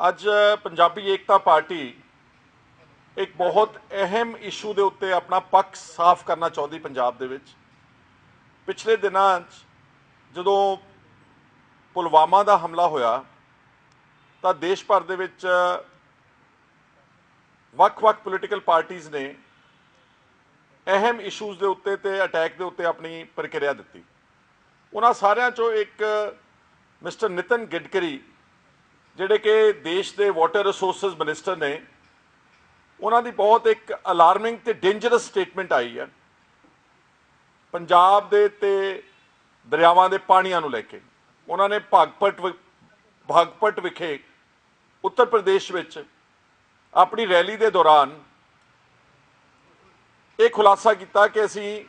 ਅੱਜ ਪੰਜਾਬੀ ਏਕਤਾ ਪਾਰਟੀ ਇੱਕ ਬਹੁਤ ਅਹਿਮ ਇਸ਼ੂ ਦੇ ਉੱਤੇ ਆਪਣਾ ਪੱਖ ਸਾਫ਼ ਕਰਨਾ ਚਾਹੁੰਦੀ ਪੰਜਾਬ ਦੇ ਵਿੱਚ। ਪਿਛਲੇ ਦਿਨਾਂ 'ਚ ਜਦੋਂ ਪੁਲਵਾਮਾ ਦਾ ਹਮਲਾ ਹੋਇਆ, ਤਾਂ ਦੇਸ਼ ਭਰ ਦੇ ਵਿੱਚ ਵੱਖ-ਵੱਖ ਪੋਲੀਟੀਕਲ ਪਾਰਟੀਆਂ ਨੇ ਅਹਿਮ ਇਸ਼ੂਜ਼ ਦੇ ਉੱਤੇ ਤੇ ਅਟੈਕ ਦੇ ਉੱਤੇ ਆਪਣੀ ਪ੍ਰਕਿਰਿਆ ਦਿੱਤੀ। ਉਹਨਾਂ ਸਾਰਿਆਂ ਚੋਂ ਇੱਕ ਮਿਸਟਰ ਨਿਤਨ ਗਡਕਰੀ ਜਿਹੜੇ ਕਿ ਦੇਸ਼ ਦੇ ਵਾਟਰ ਰਿਸੋਰਸਸ ਮਿਨਿਸਟਰ ਨੇ, ਉਹਨਾਂ ਦੀ ਬਹੁਤ ਇੱਕ ਅਲਾਰਮਿੰਗ ਤੇ ਡੇਂਜਰਸ ਸਟੇਟਮੈਂਟ ਆਈ ਹੈ। ਪੰਜਾਬ ਦੇ ਤੇ ਦਰਿਆਵਾਂ ਦੇ ਪਾਣੀਆਂ ਨੂੰ ਲੈ ਕੇ। ਉਹਨਾਂ ਨੇ ਭਾਗਪਟ ਵਿ- ਭਾਗਪਟ ਵਿਖੇ ਉੱਤਰ ਪ੍ਰਦੇਸ਼ ਵਿੱਚ ਆਪਣੀ ਰੈਲੀ ਦੇ ਦੌਰਾਨ ਇਹ ਖੁਲਾਸਾ ਕੀਤਾ ਕਿ ਅਸੀਂ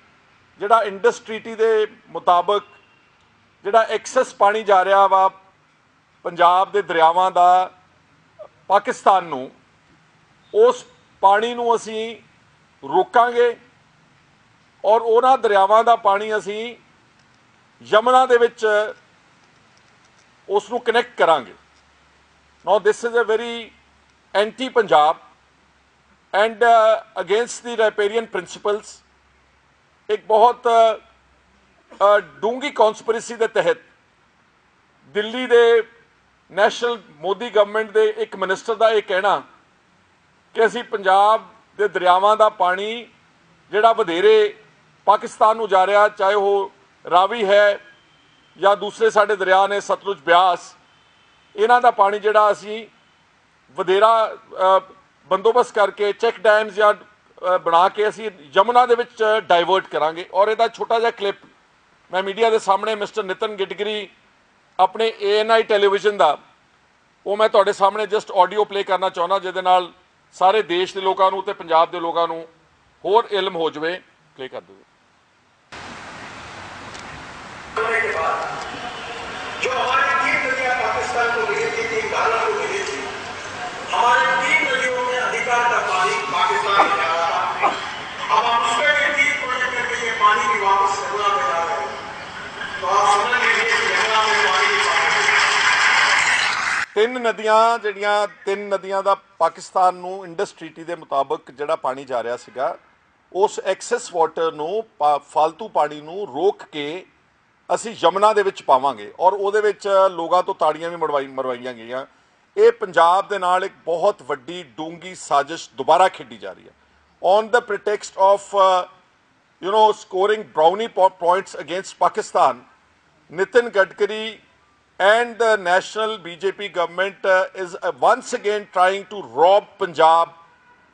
ਜਿਹੜਾ ਇੰਡਸ ਟ੍ਰੀਟੀ ਦੇ ਮੁਤਾਬਕ ਜਿਹੜਾ ਐਕਸੈਸ ਪਾਣੀ ਜਾ ਰਿਹਾ ਵਾ ਪੰਜਾਬ ਦੇ ਦਰਿਆਵਾਂ ਦਾ ਪਾਕਿਸਤਾਨ ਨੂੰ ਉਸ ਪਾਣੀ ਨੂੰ ਅਸੀਂ ਰੋਕਾਂਗੇ ਔਰ ਉਹਨਾਂ ਦਰਿਆਵਾਂ ਦਾ ਪਾਣੀ ਅਸੀਂ ਯਮਨਾ ਦੇ ਵਿੱਚ ਉਸ ਨੂੰ ਕਨੈਕਟ ਕਰਾਂਗੇ। Now this is a very anti Punjab and against the riparian principles ਇੱਕ ਬਹੁਤ ਅ, ਡੂੰਗੀ ਕਨਸਪੀਰੇਸੀ ਦੇ ਤਹਿਤ ਦਿੱਲੀ ਦੇ ਨੈਸ਼ਨਲ ਮੋਦੀ ਗਵਰਨਮੈਂਟ ਦੇ ਇੱਕ ਮਿਨਿਸਟਰ ਦਾ ਇਹ ਕਹਿਣਾ ਕਿ ਅਸੀਂ ਪੰਜਾਬ ਦੇ ਦਰਿਆਵਾਂ ਦਾ ਪਾਣੀ ਜਿਹੜਾ ਵਧੇਰੇ ਪਾਕਿਸਤਾਨ ਨੂੰ ਜਾ ਰਿਹਾ, ਚਾਹੇ ਉਹ ਰਾਵੀ ਹੈ ਜਾਂ ਦੂਸਰੇ ਸਾਡੇ ਦਰਿਆ ਨੇ ਸਤਲੁਜ ਬਿਆਸ, ਇਹਨਾਂ ਦਾ ਪਾਣੀ ਜਿਹੜਾ ਅਸੀਂ ਵਧੇਰਾ ਬੰਦੋਬਸਤ ਕਰਕੇ ਚੈੱਕ ਡੈਮਸ ਜਾਂ ਬਣਾ ਕੇ ਅਸੀਂ ਯਮੁਨਾ ਦੇ ਵਿੱਚ ਡਾਈਵਰਟ ਕਰਾਂਗੇ। ਔਰ ਇਹਦਾ ਛੋਟਾ ਜਿਹਾ ਕਲਿੱਪ ਮੈਂ ਮੀਡੀਆ ਦੇ ਸਾਹਮਣੇ ਮਿਸਟਰ ਨਿਤਨ ਗਿਟਗਰੀ ਆਪਣੇ ਏਐਨਆਈ ਟੈਲੀਵਿਜ਼ਨ ਦਾ ਉਹ ਮੈਂ ਤੁਹਾਡੇ ਸਾਹਮਣੇ ਜਸਟ ਆਡੀਓ ਪਲੇ ਕਰਨਾ ਚਾਹੁੰਦਾ ਜਿਹਦੇ ਨਾਲ ਸਾਰੇ ਦੇਸ਼ ਦੇ ਲੋਕਾਂ ਨੂੰ ਤੇ ਪੰਜਾਬ ਦੇ ਲੋਕਾਂ ਨੂੰ ਹੋਰ ਇਲਮ ਹੋ ਜਾਵੇ ਪਲੇ ਕਰ ਦਿਓ होने के बाद जो हमारी तीन नदियां पाकिस्तान को मिली थी तीन भारत को मिली थी हमारे ਤਿੰਨ ਨਦੀਆਂ ਜਿਹੜੀਆਂ ਤਿੰਨ ਨਦੀਆਂ ਦਾ ਪਾਕਿਸਤਾਨ ਨੂੰ ਇੰਡਸ ਟ੍ਰੀਟੀ ਦੇ ਮੁਤਾਬਕ ਜਿਹੜਾ ਪਾਣੀ ਜਾ ਰਿਹਾ ਸੀਗਾ ਉਸ ਐਕਸੈਸ ਵਾਟਰ ਨੂੰ ਪਾ- ਫਾਲਤੂ ਪਾਣੀ ਨੂੰ ਰੋਕ ਕੇ ਅਸੀਂ ਯਮਨਾ ਦੇ ਵਿੱਚ ਪਾਵਾਂਗੇ ਔਰ ਉਹਦੇ ਵਿੱਚ ਲੋਕਾਂ ਤੋਂ ਤਾੜੀਆਂ ਵੀ ਮਰਵਾਈ ਮਰਵਾਈਆਂ ਗਈਆਂ। ਇਹ ਪੰਜਾਬ ਦੇ ਨਾਲ ਇੱਕ ਬਹੁਤ ਵੱਡੀ ਡੂੰਗੀ ਸਾਜ਼ਿਸ਼ ਦੁਬਾਰਾ ਖੇਡੀ ਜਾ ਰਹੀ ਹੈ। On the pretext of you know, scoring brownie points points Pakistan Nitin Gadkari and the national BJP government uh, is uh, once again trying to rob Punjab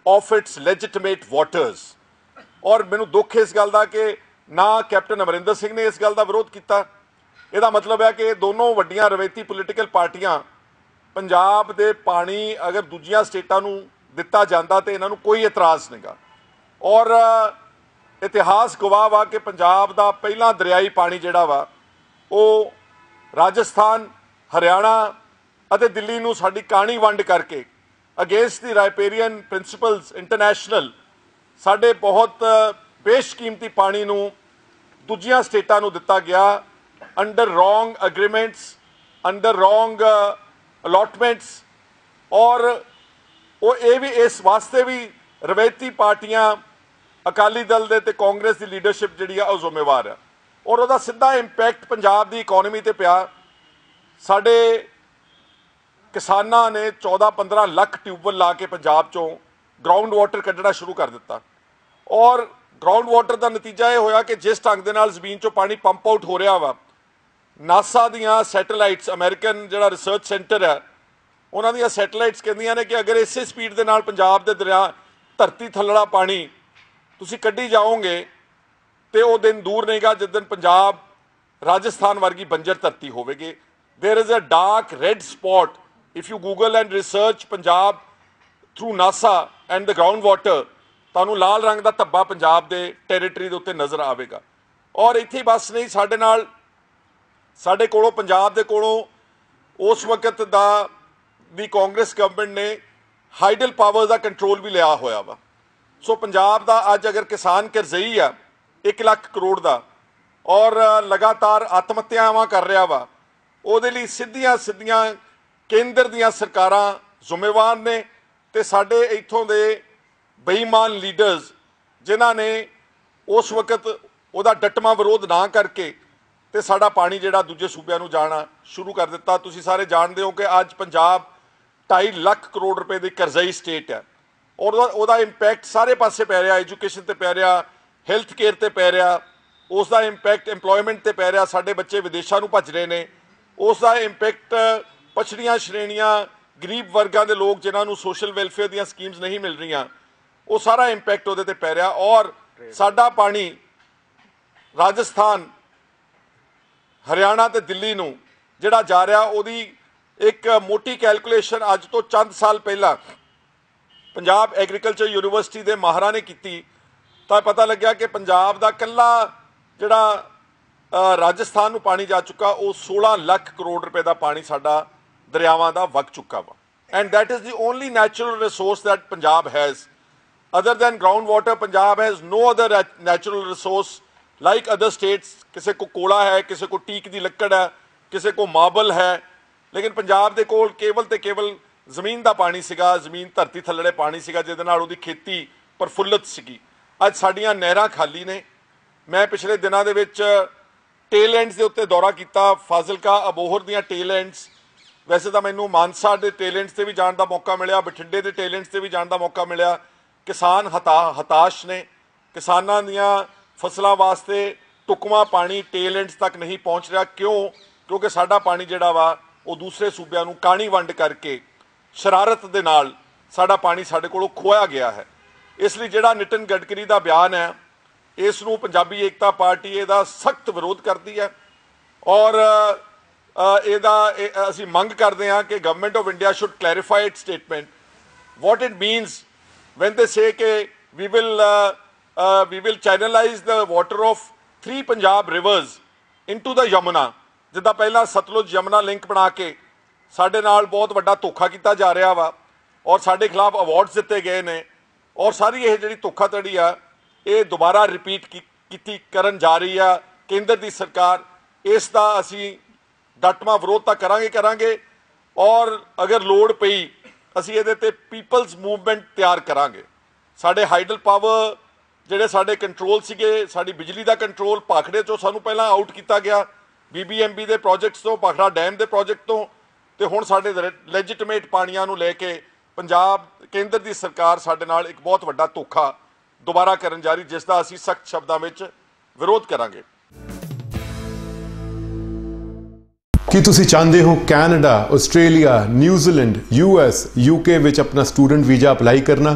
of its legitimate waters. ਔਰ ਮੈਨੂੰ ਦੁੱਖ ਇਸ ਗੱਲ ਦਾ ਕਿ ਨਾ captain Amarinder Singh ਨੇ ਇਸ ਗੱਲ ਦਾ ਵਿਰੋਧ ਕੀਤਾ ਇਹਦਾ ਮਤਲਬ ਹੈ ਕਿ ਇਹ ਦੋਨੋਂ ਵੱਡੀਆਂ ਰਵੈਤੀ ਪੋਲੀਟੀਕਲ ਪਾਰਟੀਆਂ ਪੰਜਾਬ ਦੇ ਪਾਣੀ ਅਗਰ ਦੂਜੀਆਂ ਸਟੇਟਾਂ ਨੂੰ ਦਿੱਤਾ ਜਾਂਦਾ ਤੇ ਇਹਨਾਂ ਨੂੰ ਕੋਈ ਇਤਰਾਜ਼ ਨਹੀਂਗਾ ਔਰ ਇਤਿਹਾਸ ਗਵਾਹ ਵਾ ਕਿ ਪੰਜਾਬ ਦਾ ਪਹਿਲਾ ਦਰਿਆਈ ਪਾਣੀ ਜਿਹੜਾ ਵਾ ਉਹ ਰਾਜਸਥਾਨ, ਹਰਿਆਣਾ ਅਤੇ ਦਿੱਲੀ ਨੂੰ ਸਾਡੀ ਕਹਾਣੀ ਵੰਡ ਕਰਕੇ against the riparian principles international ਸਾਡੇ ਬਹੁਤ ਬੇਸ਼ਕੀਮਤੀ ਪਾਣੀ ਨੂੰ ਦੂਜੀਆਂ ਸਟੇਟਾਂ ਨੂੰ ਦਿੱਤਾ ਗਿਆ under wrong agreements under wrong allotments ਔਰ ਉਹ ਇਹ ਵੀ ਇਸ ਵਾਸਤੇ ਵੀ ਰਵੈਤੀ ਪਾਰਟੀਆਂ ਅਕਾਲੀ ਦਲ ਦੇ ਤੇ ਕਾਂਗਰਸ ਦੀ ਲੀਡਰਸ਼ਿਪ ਜਿਹੜੀ ਆ ਉਹ ਜ਼ਿੰਮੇਵਾਰ ਆ। ਔਰ ਉਹਦਾ ਸਿੱਧਾ ਇੰਪੈਕਟ ਪੰਜਾਬ ਦੀ ਇਕਨੋਮੀ ਤੇ ਪਿਆ। ਸਾਡੇ ਕਿਸਾਨਾਂ ਨੇ 14-15 ਲੱਖ ਟਿਊਬਵੈੱਲ ਲਾ ਕੇ ਪੰਜਾਬ ਚੋਂ ਗਰਾਊਂਡ ਵਾਟਰ ਕੱਢਣਾ ਸ਼ੁਰੂ ਕਰ ਦਿੱਤਾ। ਔਰ ਗਰਾਊਂਡ ਵਾਟਰ ਦਾ ਨਤੀਜਾ ਇਹ ਹੋਇਆ ਕਿ ਜਿਸ ਢੰਗ ਦੇ ਨਾਲ ਜ਼ਮੀਨ ਚੋਂ ਪਾਣੀ ਪੰਪ ਆਊਟ ਹੋ ਰਿਹਾ ਵਾ ਨਾਸਾ ਦੀਆਂ ਸੈਟੇਲਾਈਟਸ ਅਮਰੀਕਨ ਜਿਹੜਾ ਰਿਸਰਚ ਸੈਂਟਰ ਹੈ, ਉਹਨਾਂ ਦੀਆਂ ਸੈਟੇਲਾਈਟਸ ਕਹਿੰਦੀਆਂ ਨੇ ਕਿ ਅਗਰ ਇਸੇ ਸਪੀਡ ਦੇ ਨਾਲ ਪੰਜਾਬ ਦੇ ਦਰਿਆ ਧਰਤੀ ਥੱਲੜਾ ਪਾਣੀ ਤੁਸੀਂ ਕੱਢੀ ਜਾਓਗੇ ਤੇ ਉਹ ਦਿਨ ਦੂਰ ਨਹੀਂਗਾ ਜਦ ਦਿਨ ਪੰਜਾਬ ਰਾਜਸਥਾਨ ਵਰਗੀ ਬੰਜਰ ਧਰਤੀ ਹੋਵੇਗੀ। There is a dark red spot. If you google and research punjab through nasa and the groundwater, ਤੁਹਾਨੂੰ ਲਾਲ ਰੰਗ ਦਾ ਧੱਬਾ ਪੰਜਾਬ ਦੇ ਟੈਰੀਟਰੀ ਦੇ ਉੱਤੇ ਨਜ਼ਰ ਆਵੇਗਾ। ਔਰ ਇੱਥੇ ਬਸ ਨਹੀਂ, ਸਾਡੇ ਨਾਲ, ਸਾਡੇ ਕੋਲੋਂ, ਪੰਜਾਬ ਦੇ ਕੋਲੋਂ ਉਸ ਵਕਤ ਦਾ ਵੀ ਕਾਂਗਰਸ ਗਵਰਨਮੈਂਟ ਨੇ ਹਾਈਡਲ ਪਾਵਰ ਦਾ ਕੰਟਰੋਲ ਵੀ ਲਿਆ ਹੋਇਆ ਵਾ। ਸੋ ਪੰਜਾਬ ਦਾ ਅੱਜ ਅਗਰ ਕਿਸਾਨ ਕਰਜ਼ਈ ਆ 1 ਲੱਖ ਕਰੋੜ ਦਾ। ਔਰ ਲਗਾਤਾਰ ਆਤਮ ਹੱਤਿਆਵਾਂ ਕਰ ਰਿਹਾ ਵਾ। ਉਹਦੇ ਲਈ ਸਿੱਧੀਆਂ ਸਿੱਧੀਆਂ ਕੇਂਦਰ ਦੀਆਂ ਸਰਕਾਰਾਂ ਜ਼ਿੰਮੇਵਾਰ ਨੇ ਤੇ ਸਾਡੇ ਇੱਥੋਂ ਦੇ ਬੇਈਮਾਨ ਲੀਡਰਸ, ਜਿਨ੍ਹਾਂ ਨੇ ਉਸ ਵਕਤ ਉਹਦਾ ਡਟਮਾ ਵਿਰੋਧ ਨਾ ਕਰਕੇ ਤੇ ਸਾਡਾ ਪਾਣੀ ਜਿਹੜਾ ਦੂਜੇ ਸੂਬਿਆਂ ਨੂੰ ਜਾਣਾ ਸ਼ੁਰੂ ਕਰ ਦਿੱਤਾ। ਤੁਸੀਂ ਸਾਰੇ ਜਾਣਦੇ ਹੋ ਕਿ ਅੱਜ ਪੰਜਾਬ 2.5 ਲੱਖ ਕਰੋੜ ਰੁਪਏ ਦੀ ਕਰਜ਼ਾਈ ਸਟੇਟ ਹੈ। ਔਰ ਉਹਦਾ ਉਹਦਾ ਇੰਪੈਕਟ ਸਾਰੇ ਪਾਸੇ ਪੈ ਰਿਹਾ ਐਜੂਕੇਸ਼ਨ ਤੇ ਪੈ ਰਿਹਾ ਹੈਲਥ ਕੇਅਰ ਤੇ ਪੈ ਰਿਹਾ ਉਸ ਦਾ ਇੰਪੈਕਟ EMPLOYMENT ਤੇ ਪੈ ਰਿਹਾ, ਸਾਡੇ ਬੱਚੇ ਵਿਦੇਸ਼ਾਂ ਨੂੰ ਭੱਜ ਰਹੇ ਨੇ। ਉਸ ਦਾ ਇੰਪੈਕਟ ਪਛੜੀਆਂ ਸ਼੍ਰੇਣੀਆਂ, ਗਰੀਬ ਵਰਗਾਂ ਦੇ ਲੋਕ ਜਿਨ੍ਹਾਂ ਨੂੰ ਸੋਸ਼ਲ ਵੈਲਫੇਅਰ ਦੀਆਂ ਸਕੀਮਸ ਨਹੀਂ ਮਿਲ ਰਹੀਆਂ, ਉਹ ਸਾਰਾ ਇੰਪੈਕਟ ਉਹਦੇ ਤੇ ਪੈ ਰਿਹਾ। ਔਰ ਸਾਡਾ ਪਾਣੀ ਰਾਜਸਥਾਨ, ਹਰਿਆਣਾ ਤੇ ਦਿੱਲੀ ਨੂੰ ਜਿਹੜਾ ਜਾ ਰਿਹਾ, ਉਹਦੀ ਇੱਕ ਮੋਟੀ ਕੈਲਕੂਲੇਸ਼ਨ ਅੱਜ ਤੋਂ ਚੰਦ ਸਾਲ ਪਹਿਲਾਂ ਪੰਜਾਬ ਐਗਰੀਕਲਚਰ ਯੂਨੀਵਰਸਿਟੀ ਦੇ ਮਾਹਰਾਂ ਨੇ ਕੀਤੀ। ਤਾਂ ਪਤਾ ਲੱਗਿਆ ਕਿ ਪੰਜਾਬ ਦਾ ਕੱਲਾ ਜਿਹੜਾ ਰਾਜਸਥਾਨ ਨੂੰ ਪਾਣੀ ਜਾ ਚੁੱਕਾ, ਉਹ 16 ਲੱਖ ਕਰੋੜ ਰੁਪਏ ਦਾ ਪਾਣੀ ਸਾਡਾ ਦਰਿਆਵਾਂ ਦਾ ਵਗ ਚੁੱਕਾ ਵਾ। And that is the only natural resource that Punjab has other than ground water Punjab has no other natural resource like other states ਕਿਸੇ ਕੋ ਕੋਲਾ ਹੈ, ਕਿਸੇ ਕੋ ਟੀਕ ਦੀ ਲੱਕੜ ਹੈ, ਕਿਸੇ ਕੋ ਮਾਰਬਲ ਹੈ। ਲੇਕਿਨ ਪੰਜਾਬ ਦੇ ਕੋਲ ਕੇਵਲ ਤੇ ਕੇਵਲ ਜ਼ਮੀਨ ਦਾ ਪਾਣੀ ਸੀਗਾ, ਜ਼ਮੀਨ ਧਰਤੀ ਥੱਲੜੇ ਪਾਣੀ ਸੀਗਾ, ਜਿਹਦੇ ਨਾਲ ਉਹਦੀ ਖੇਤੀ ਪ੍ਰਫੁੱਲਤ ਸੀਗੀ। ਅੱਜ ਸਾਡੀਆਂ ਨਹਿਰਾਂ ਖਾਲੀ ਨੇ। ਮੈਂ ਪਿਛਲੇ ਦਿਨਾਂ ਦੇ ਵਿੱਚ ਟੇਲੈਂਡਸ ਦੇ ਉੱਤੇ ਦੌਰਾ ਕੀਤਾ। ਫਾਜ਼ਿਲਕਾ, ਅਬੋਹਰ ਦੀਆਂ ਟੇਲੈਂਡਸ ਵੈਸੇ ਤਾਂ ਮੈਨੂੰ ਮਾਨਸਾ ਦੇ ਟੈਲੈਂਟਸ ਤੇ ਵੀ ਜਾਣ ਦਾ ਮੌਕਾ ਮਿਲਿਆ। ਬਠਿੰਡੇ ਦੇ ਟੈਲੈਂਟਸ ਤੇ ਵੀ ਜਾਣ ਦਾ ਮੌਕਾ ਮਿਲਿਆ। ਕਿਸਾਨ ਹਤਾ, ਹਤਾਸ਼ ਨੇ। ਕਿਸਾਨਾਂ ਦੀਆਂ ਫਸਲਾਂ ਵਾਸਤੇ ਟੁਕਮਾ ਪਾਣੀ ਟੈਲੈਂਟਸ ਤੱਕ ਨਹੀਂ ਪਹੁੰਚ ਰਿਹਾ। ਕਿਉਂ? ਕਿਉਂਕਿ ਸਾਡਾ ਪਾਣੀ ਜਿਹੜਾ ਵਾ, ਉਹ ਦੂਸਰੇ ਸੂਬਿਆਂ ਨੂੰ ਕਾਣੀ ਵੰਡ ਕਰਕੇ ਸ਼ਰਾਰਤ ਦੇ ਨਾਲ ਸਾਡਾ ਪਾਣੀ ਸਾਡੇ ਕੋਲੋਂ ਖੋਇਆ ਗਿਆ ਹੈ। ਇਸ ਲਈ ਜਿਹੜਾ ਨਿਤਨ ਗਡਕਰੀ ਦਾ ਬਿਆਨ ਹੈ ਇਸ ਨੂੰ ਪੰਜਾਬੀ ਏਕਤਾ ਪਾਰਟੀ ਇਹਦਾ ਸਖਤ ਵਿਰੋਧ ਕਰਦੀ ਹੈ ਔਰ ਇਹਦਾ ਅਸੀਂ ਮੰਗ ਕਰਦੇ ਹਾਂ ਕਿ government of India should clarify it statement what it means when they say ਕਿ we will uh, uh, we will channelize the water of three Punjab rivers into the Yamuna. ਜਿੱਦਾਂ ਪਹਿਲਾਂ ਸਤਲੁਜ ਯਮਨਾ ਲਿੰਕ ਬਣਾ ਕੇ ਸਾਡੇ ਨਾਲ ਬਹੁਤ ਵੱਡਾ ਧੋਖਾ ਕੀਤਾ ਜਾ ਰਿਹਾ ਵਾ ਔਰ ਸਾਡੇ ਖਿਲਾਫ ਅਵਾਰਡਸ ਦਿੱਤੇ ਗਏ ਨੇ। ਔਰ ਸਾਰੀ ਇਹ ਜਿਹੜੀ ਧੋਖਾਧੜੀ ਆ, ਇਹ ਦੁਬਾਰਾ ਰਿਪੀਟ ਕੀਤੀ, ਕਰਨ ਜਾ ਰਹੀ ਆ ਕੇਂਦਰ ਦੀ ਸਰਕਾਰ। ਇਸ ਦਾ ਅਸੀਂ ਡਟਮਾ ਵਿਰੋਧ ਤਾਂ ਕਰਾਂਗੇ ਕਰਾਂਗੇ। ਔਰ ਅਗਰ ਲੋੜ ਪਈ, ਅਸੀਂ ਇਹਦੇ ਤੇ ਪੀਪਲਸ ਮੂਵਮੈਂਟ ਤਿਆਰ ਕਰਾਂਗੇ। ਸਾਡੇ ਹਾਈਡਲ ਪਾਵਰ ਜਿਹੜੇ ਸਾਡੇ ਕੰਟਰੋਲ ਸੀਗੇ, ਸਾਡੀ ਬਿਜਲੀ ਦਾ ਕੰਟਰੋਲ ਪਾਖੜੇ ਤੋਂ ਸਾਨੂੰ ਪਹਿਲਾਂ ਆਊਟ ਕੀਤਾ ਗਿਆ। ਬੀਬੀਐਮਬੀ ਦੇ ਪ੍ਰੋਜੈਕਟਸ ਤੋਂ ਪਾਖੜਾ ਡੈਮ ਦੇ ਪ੍ਰੋਜੈਕਟ ਤੋਂ। ਤੇ ਹੁਣ ਸਾਡੇ ਲੈਜਿਟਿਮੇਟ ਪਾਣੀਆਂ ਨੂੰ ਲੈ ਕੇ ਪੰਜਾਬ ਕੇਂਦਰ ਦੀ ਸਰਕਾਰ ਸਾਡੇ ਨਾਲ ਇੱਕ ਬਹੁਤ ਵੱਡਾ ਧੋਖਾ ਦੁਬਾਰਾ ਕਰਨ ਜਾ ਰਹੀ, ਜਿਸ ਦਾ ਅਸੀਂ ਸਖਤ ਸ਼ਬਦਾਂ ਵਿੱਚ ਵਿਰੋਧ ਕਰਾਂਗੇ। ਕੀ ਤੁਸੀਂ ਚਾਹੁੰਦੇ ਹੋ Canada, Australia, New Zealand US UK ਵਿੱਚ ਆਪਣਾ ਸਟੂਡੈਂਟ ਵੀਜ਼ਾ ਅਪਲਾਈ ਕਰਨਾ?